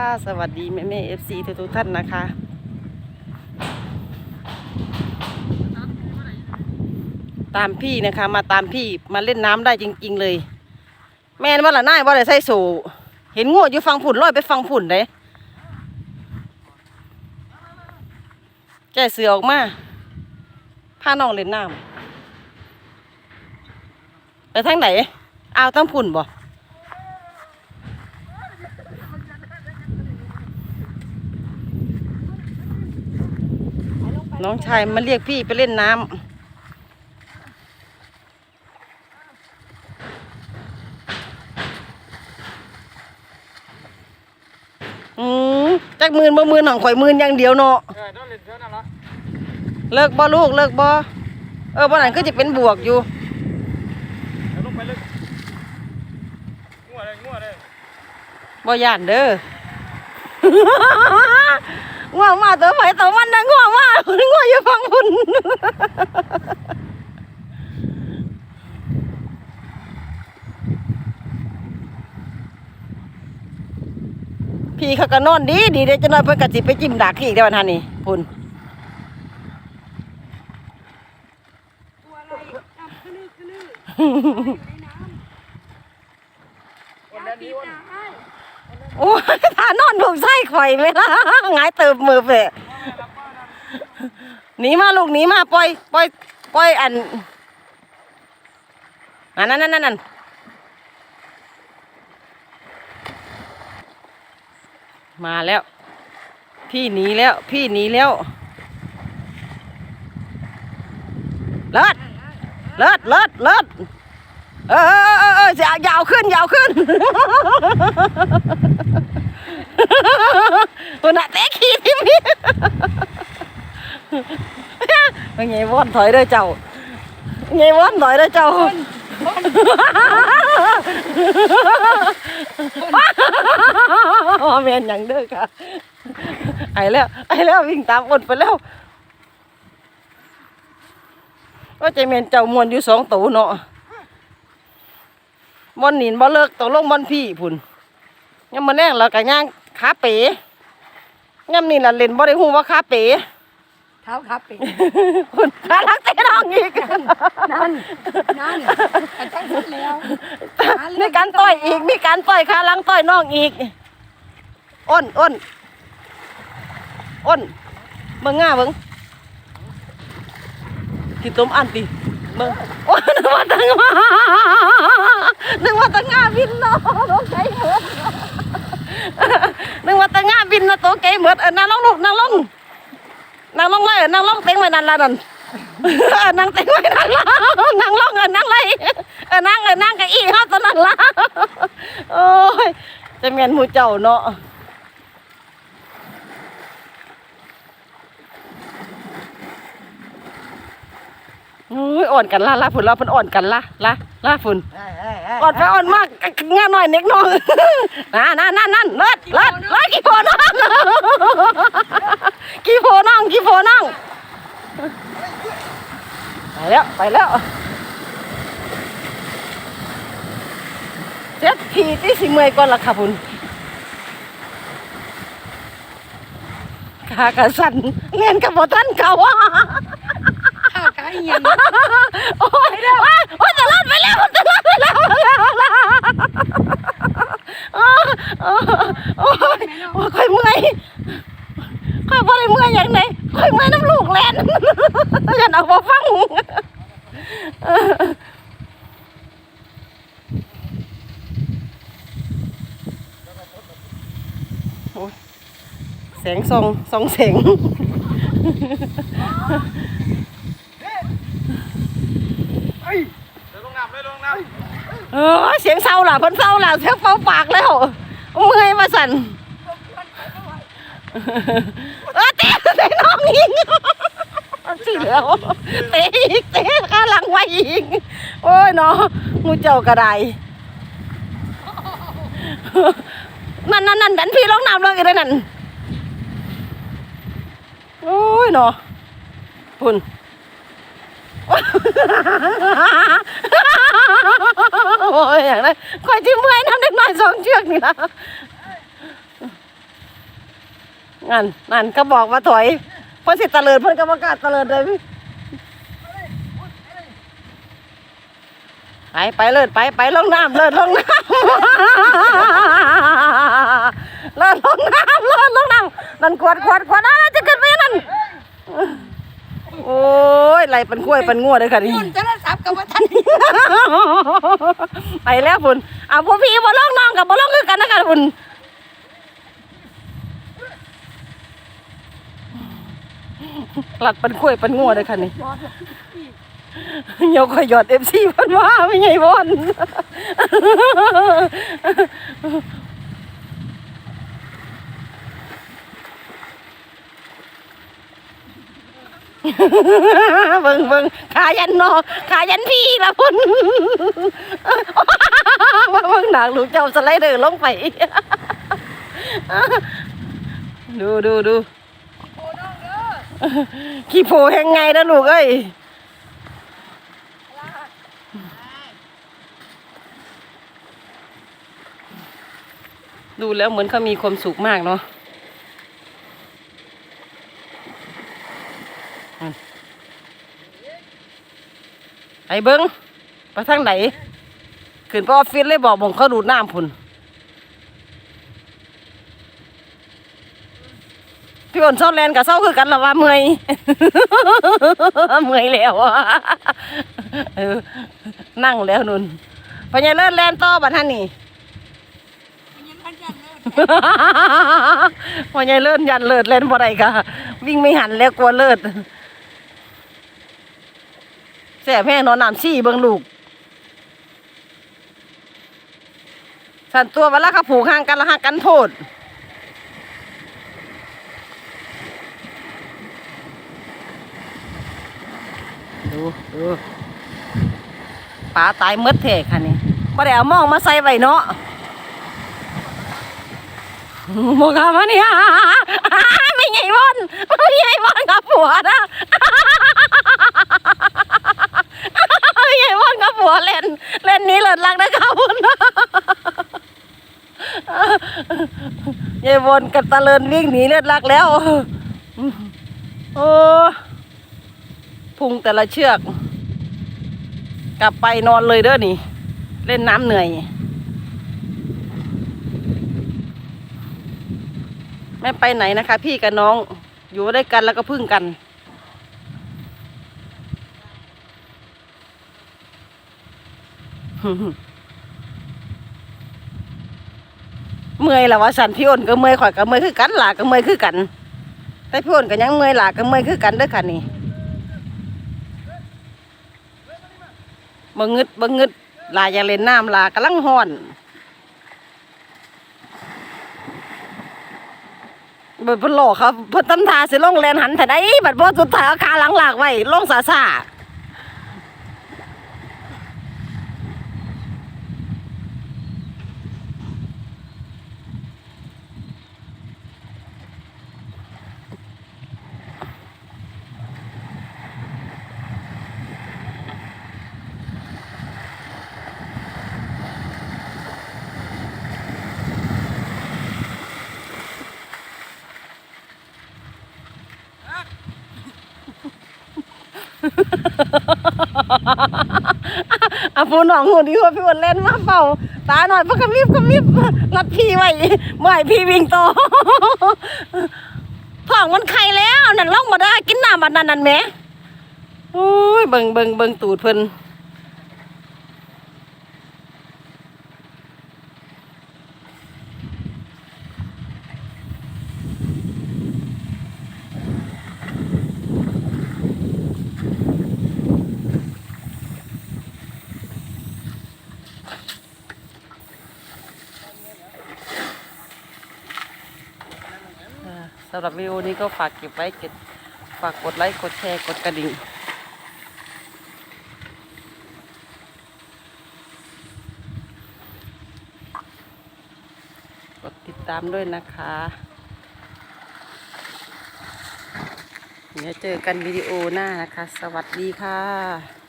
ค่ะสวัสดีแม่แม่เอฟซีทุกท่านนะคะ ตามพี่นะคะ มาตามพี่มาเล่นน้ำได้จริง ๆ เลย แม่นว่าละนายว่าได้ใส่โซเห็นงูอยู่ฟังผุ่นลอยไปฟังผุ่นเลยแกเสือออกมาพาน้องเล่นน้ำไปทางไหนเอาวตั้งผุ่นบ่ น้องชายมาเรียกพี่ไปเล่นน้ำอืมจักหมื่นบ่หมื่นหองข่อยหมื่นอย่างเดียวเนาะเออต้องเล่นเท่านั้นละเลิกบ่ลูกเลิกบ่เออบ่นั้นก็จะเป็นบวกอยู่ เดี๋ยวลงไปเลยงัวเลยงัวเลยบ่ย่านเด้อ ง่วงมาตัวไผตัวมันนะง่วงมาง่วงอยู่ฟังพุ่นพี่เขาก็นอนดีดีเดี๋ยจะนอนเพิ่นก็สิไปจิ้มดักอีกเดี๋ยววันท่านนี่พุ่นตัวอะไรจับขนึกขนึกอยู่ในน้ำอยากกินนะไอ้ โอ้ยถ้านอนถูกไส้ข่อยไหมล่ะงายเติบมือเปะหนีมาลูกหนีมาปล่อยปล่อยปล่อยอันอันนั้นนั่นนั่นนั่นมาแล้ว พี่หนีแล้ว พี่หนีแล้วเลิศเลิศเลิศเลิศ เออเออเออเออยาวขึ้นยาวขึ้นตัวน่ะเตะขี้ที่มีเป็นไงว่อนถอยเด้เจ้าไงว่อนถอยเด้เจ้าแมนยังเด้อค่ะไอ้แล้วไอ้แล้ววิ่งตามอ้นไปแล้วว่าใจแมนเจ้ามวนอยู่สองตัวเนาะ บอนหนีนบ่เลิกตกลงบอนพี่พุ่นยังมาแน่งเราก็ย่างขาเป๋ย่ำนี่ล่ะเล่นบ่ได้ฮู้ว่าขาเป๋เท้าครับเป็ดคุณขาลักเตะน้องอีกนั่นนั่นแต่ตั้งสุดแล้วมีการต่อยอีกมีการต่อยขาหลังต่อยน้องอีกอ้นอ้นอ้นเบิ่งง่าเบิ่งที่ต้มอันติ เบิ่งโอ้ยนึกว่าตั้งว่านึกว่าตั้งงาบินเนาะตกใจเหมือนนึกว่าตั้งงาบินเนาะตกใจเหมือนเออนั่งลงลูกนั่งลงนั่งลงเลยนั่งลงเต็งไว้นั่นละนั่นนั่งเต็งไว้นั่นละนั่งลงเออนั่งเลยเออนั่งเออนั่งกับอีเขาตอนนั้นละโอ้ยจะเมียนหมูเจ้าเนาะ อ้ยอ่อนกันละละฝุ่นละฝุ่นอ่อนกันละละละฝุ่นอ่อนไปอ่อนมากง่าหน่อยเน็กน้องนั่นนั่นนั่นนั่นเลิศเลิศเลิศกี่โพน้องกี่โพน้องกี่โพน้องไปแล้วไปแล้วเจ็ดทีที่สิเมื่อยก่อนละค่ะพุ่นขากระสันเงินกับบท่านเขาอะ ข้าวไก่ยังโอ้ยโอ้ยโอ้ยจะลัดไปแล้วจะลัดไปแล้วแล้วแล้วโอ้ยโอ้ยโอ้ยค่อยเมื่อยค่อยบ่ได้เมื่อยอย่างไหนค่อยเมื่อยน้ำลูกแลนอย่าเอาบ่ฟังแสงส่องส่องแสง เฮ้ยเดี๋ยวลงน้ำเลยลงน้ำ เออเสียงเศร้าล่ะเพิ่นเศร้าล่ะเสียงเฝ้าปากแล้วเมื่อยมาสั่นเออเตะเตะน้องอีกสิแล้วเตะอีกเตะข้าหลังไว้อีกโอ้ยเนาะงูเจ้ากระไดนั่นนั่นนั่นดันพี่ลงน้ำเลยกันนั่นโอ้ยเนาะพุ่น โอ้ยอย่างไรคอยที่เมื่อยน้ำเด็กน้อยสองเชือกนี่นะงั้นนั่นก็บอกว่าถอยเพิ่นสิตะเลิดเพิ่นก็ประกาศตะเลิดเลยพี่ไปไปเลิศไปไปลงน้ำเลิศลงน้ำเลิศลงน้ำเลิศลงน้ำนั่นขวดขวดขวดอะจะขึ้นไปนั่น โอ้ยไหลเป็นกล้วยเป็นงัวเลยค่ะนี่โทรศัพท์กับว่าท่านไปแล้วพุ่นเอาพวกพี่บ่ลงน้องกับบ่ลงคือกันนะคะพุ่นหลัดเป็นกล้วยเป็นงัวเลยค่ะนี่ยกขยอดเอฟซีพันว่าไม่ไงบอน เบิ่งเบิ่งขายันนอขายันพี่ละพุ่นมาเบิ่งหนังลูกเจ้าสไลเดอร์ลงไป ดูดูดูขี้โผแหงไงนะลูกเอ้ยดูแล้วเหมือนเขามีความสุขมากเนาะอืมไอ้ เบิ้งไปทางไหนขึ้นไปออฟฟิศเลยบอกบอกเขาดูดน้ำพุ่นพี่อ้นเศร้าแลนกับเศร้าคือกันหรอว่าเมื่อยเมื่อยแล้วนั่งแล้วนุ่นพญาเลิศแลนต่อบัดท่านนี่มันยังพันยันเลยพอใหญ่เลิศยันเลิศเลนบ่ได้ค่ะวิ่งไม่หันแล้วกลัวเลิศ แส่แม่นอนน้ำซี่เบิ่งลูกสันตัวเวลาเขาผูกห่างกันแล้วห่างกันโทษดูดูปลาตายมดแท้ค่ะนี่บ่ได้เอามองมาใส่ไว้เนาะโมกามาเนี่ยไม่ไงบอนไม่ไงบอนกับผัวนะ ไม่ไงบอนกับผัวเล่น เล่นนี้เลิศรักนะครับคุณยายบนกับตะเลินวิ่งหนีเลือดรักแล้ว โอ้พุงแต่ละเชือก กลับไปนอนเลยเด้อนี่ เล่นน้ำเหนื่อย ไม่ไปไหนนะคะ พี่กับน้องอยู่ด้วยกันแล้วก็พึ่งกัน เมื่อยแล้ววะสันพี่อ้นก็เมื่อยข่อยก็เมื่อยคือกันหลาก็เมื่อยคือกัน แต่พี่อ้นก็ยังเมื่อยหลาก็เมื่อยคือกันเด้อค่ะนี่บังงึดบังงึดหลาอย่าเล่นน้ำหลากำลังห้อนบิดเพิ่นหลอกครับเพิ่นตั้ทาสิลงแลนหันแต่ได้บัดบ่สุดท้ายเอาขาหลังหลากไว้ลงสาสา อะผู้น้องหูดีว่าพี่วันเล่นมาเป่าตาหน่อยพระกระมิบกระมิบรัดพี่ไว้ไม่ให้พี่วิ่งต่องมันไข่แล้ว นั่นล่องมาได้กินน้ำบัดนั้นนั่นแมโอ้ยเบิ่งเบิ่งเบิ่งตูดเพิ่น อ่า สำหรับวิดีโอนี้ก็ฝากเก็บไว้เก็บฝากกดไลค์กดแชร์กดกระดิ่งกดติดตามด้วยนะคะเดี๋ยวเจอกันวิดีโอหน้านะคะ สวัสดีค่ะ